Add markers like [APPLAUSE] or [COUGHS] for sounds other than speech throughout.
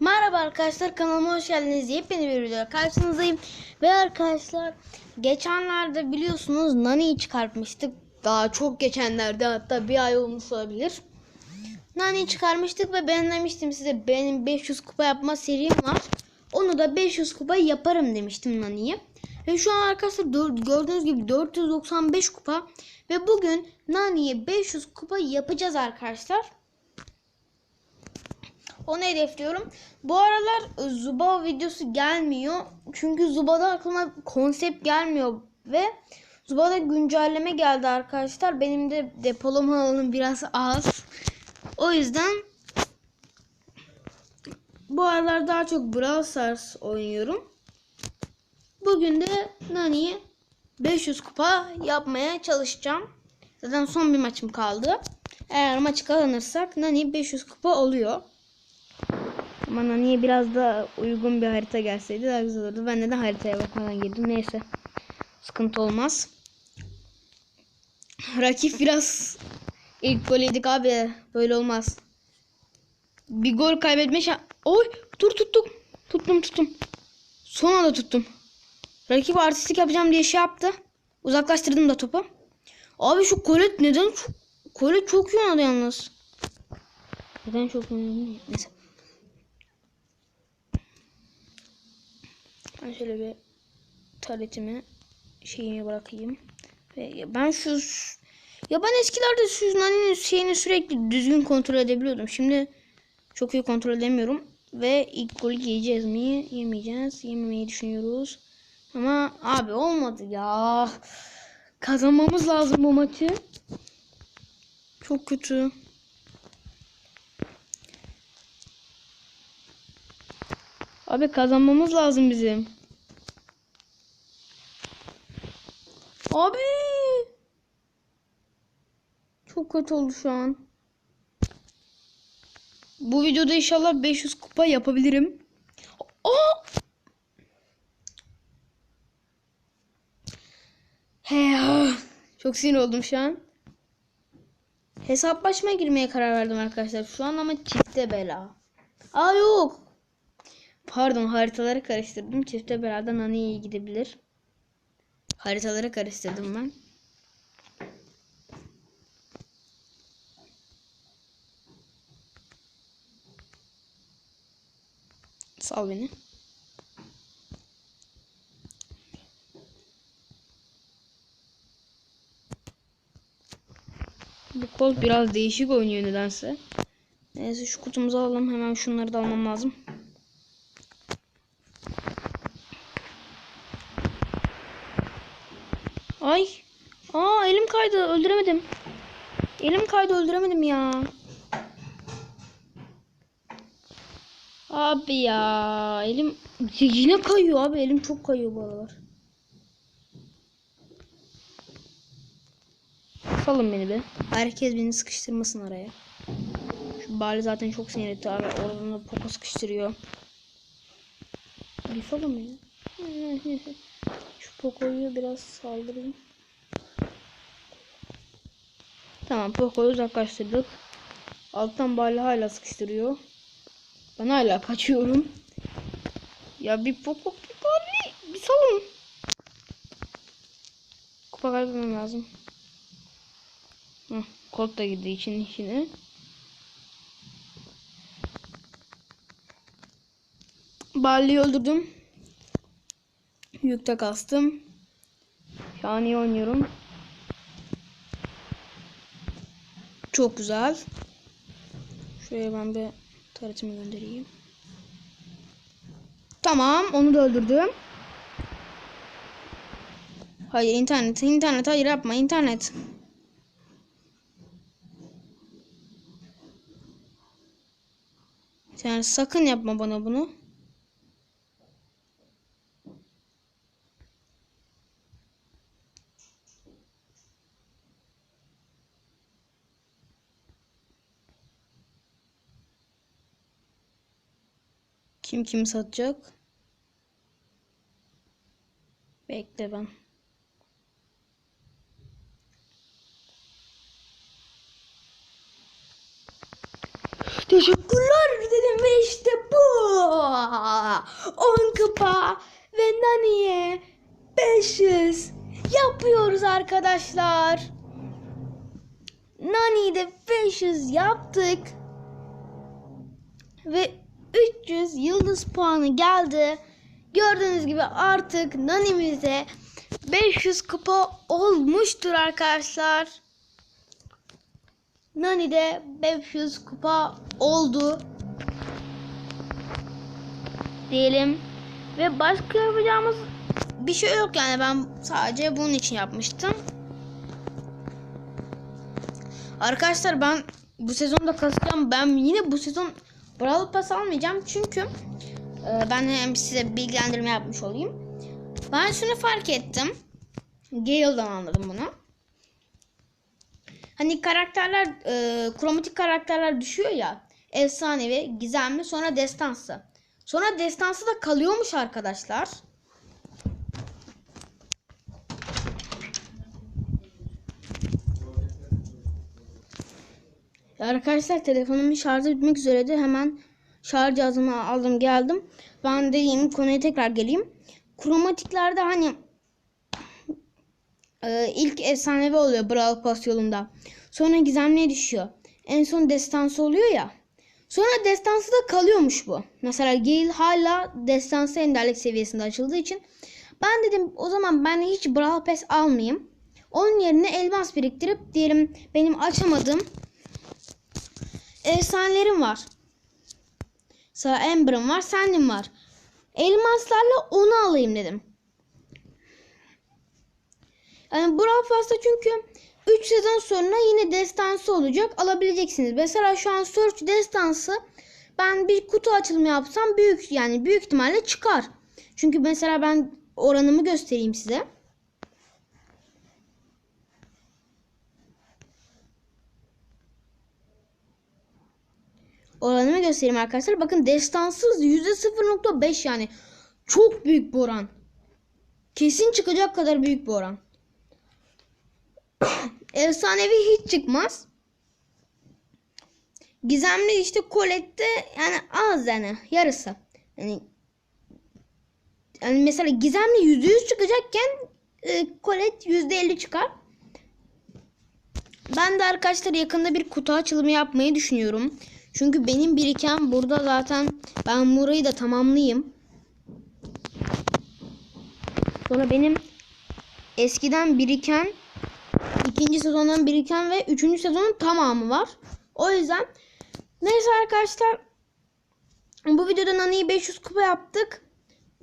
Merhaba arkadaşlar kanalıma hoş geldiniz. Yepyeni bir videoda karşınızdayım. Ve arkadaşlar geçenlerde biliyorsunuz Nani'yi çıkartmıştık. Daha çok geçenlerde hatta bir ay olmuş olabilir. Nani'yi çıkarmıştık ve ben demiştim size benim 500 kupa yapma serim var. Onu da 500 kupa yaparım demiştim Nani'ye. Ve şu an arkadaşlar gördüğünüz gibi 495 kupa. Ve bugün Nani'ye 500 kupa yapacağız arkadaşlar. Onu hedefliyorum. Bu aralar e, Zuba videosu gelmiyor. Çünkü Zuba'da aklıma konsept gelmiyor ve Zuba'da güncelleme geldi arkadaşlar. Benim de depolama alanım biraz az. O yüzden bu aralar daha çok Brawl Stars oynuyorum. Bugün de Nani'ye 500 kupa yapmaya çalışacağım. Zaten son bir maçım kaldı. Eğer maçı kazanırsak Nani 500 kupa oluyor. Ama Nani'ye biraz da uygun bir harita gelseydi daha güzel olurdu. Ben neden haritaya bakmadan girdim. Neyse. Sıkıntı olmaz. Rakip biraz ilk gol abi. Böyle olmaz. Bir gol kaybetme şan... Oy dur tuttum. Tuttum tuttum. Son anda tuttum. Rakip artistik yapacağım diye şey yaptı. Uzaklaştırdım da topu. Abi şu kolet neden çok... Kolet çok iyi oynadı yalnız. Neden çok iyi oynadı? Neyse. Ben şöyle bir taletimi şeyini bırakayım. Ve ben şu ya ben eskilerde şu Nani'nin şeyini sürekli düzgün kontrol edebiliyordum. Şimdi çok iyi kontrol edemiyorum. Ve ilk golü yiyeceğiz mi? Yemeyeceğiz. Yememeyi düşünüyoruz. Ama abi olmadı ya. Kazanmamız lazım bu maçı. Çok kötü. Abi kazanmamız lazım bizim. Abi. Çok kötü oldu şu an. Bu videoda inşallah 500 kupa yapabilirim. Aa! He. Çok sinir oldum şu an. Hesaplaşma girmeye karar verdim arkadaşlar. Şu an ama çifte bela. Aa yok. Pardon haritaları karıştırdım. Çifte beraber Nani'ye gidebilir. Haritaları karıştırdım ben. Sal beni. Bu kol biraz değişik oynuyor nedense. Neyse şu kutumuzu alalım. Hemen şunları da almam lazım. Ay. Aa elim kaydı. Öldüremedim. Elim kaydı öldüremedim ya. Abi ya. Elim yine kayıyor abi. Elim çok kayıyor bu aralar. Salın beni be. Herkes beni sıkıştırmasın araya. Şu bari zaten çok sinir etti abi. Oradan da popo sıkıştırıyor. Bir salın beni. Poco'yu biraz saldırayım. Tamam Poco'yu uzaklaştırdık. Alttan Bali hala sıkıştırıyor. Ben hala kaçıyorum. Ya bir Poco bir Bali bir salın. Kupa kaybetmem lazım. Hı, Colt da girdi için içine. Bali'yi öldürdüm. Yükte kastım. Şu an iyi oynuyorum. Çok güzel. Şuraya ben bir taretimi göndereyim. Tamam onu da öldürdüm. Hayır internet internet hayır yapma internet. Sen sakın yapma bana bunu. Kim kimi satacak? Bekle ben. Teşekkürler dedim ve işte bu. 10 kupa ve Nani'ye 500 yapıyoruz arkadaşlar. Nani'yi de 500 yaptık. Ve 300 yıldız puanı geldi. Gördüğünüz gibi artık Nani'mize 500 kupa olmuştur arkadaşlar. Nani de 500 kupa oldu. Diyelim. Ve başka yapacağımız bir şey yok yani ben sadece bunun için yapmıştım. Arkadaşlar ben bu sezonda kasacağım. Ben yine bu sezon Brawl Pass almayacağım çünkü e, ben hem size bilgilendirme yapmış olayım. Ben şunu fark ettim. Gale'dan anladım bunu. Hani karakterler, e, kromatik karakterler düşüyor ya. Efsanevi, gizemli, sonra destansı. Sonra destansı da kalıyormuş arkadaşlar. Arkadaşlar telefonumun şarjı bitmek üzereydi. Hemen şarj cihazımı aldım geldim. Ben dediğim konuya tekrar geleyim. Kromatiklerde hani e, ilk efsanevi oluyor Brawl Pass yolunda. Sonra gizemliye düşüyor. En son destansı oluyor ya. Sonra destansı da kalıyormuş bu. Mesela Gale hala destansı enderlik seviyesinde açıldığı için ben dedim o zaman ben hiç Brawl Pass almayayım. Onun yerine elmas biriktirip diyelim benim açamadığım efsanelerim var. Mesela Amber'ım var, Sandy'm var. Elmaslarla onu alayım dedim. Yani Brawl Pass'ta çünkü 3 sezon sonra yine destansı olacak. Alabileceksiniz. Mesela şu an Search destansı ben bir kutu açılımı yapsam büyük yani büyük ihtimalle çıkar. Çünkü mesela ben oranımı göstereyim size. Oranımı göstereyim arkadaşlar. Bakın destansız %0.5 yani. Çok büyük bir oran. Kesin çıkacak kadar büyük bir oran. [COUGHS] Efsanevi hiç çıkmaz. Gizemli işte kolette yani az yani yarısı. Yani yani mesela gizemli %100 çıkacakken e, kolet %50 çıkar. Ben de arkadaşlar yakında bir kutu açılımı yapmayı düşünüyorum. Çünkü benim biriken burada zaten ben burayı da tamamlayayım. Sonra benim eskiden biriken ikinci sezondan biriken ve üçüncü sezonun tamamı var. O yüzden neyse arkadaşlar bu videoda Nani'yi 500 kupa yaptık.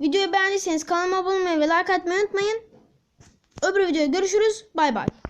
Videoyu beğendiyseniz kanalıma abone olmayı ve like atmayı unutmayın. Öbür videoda görüşürüz. Bay bay.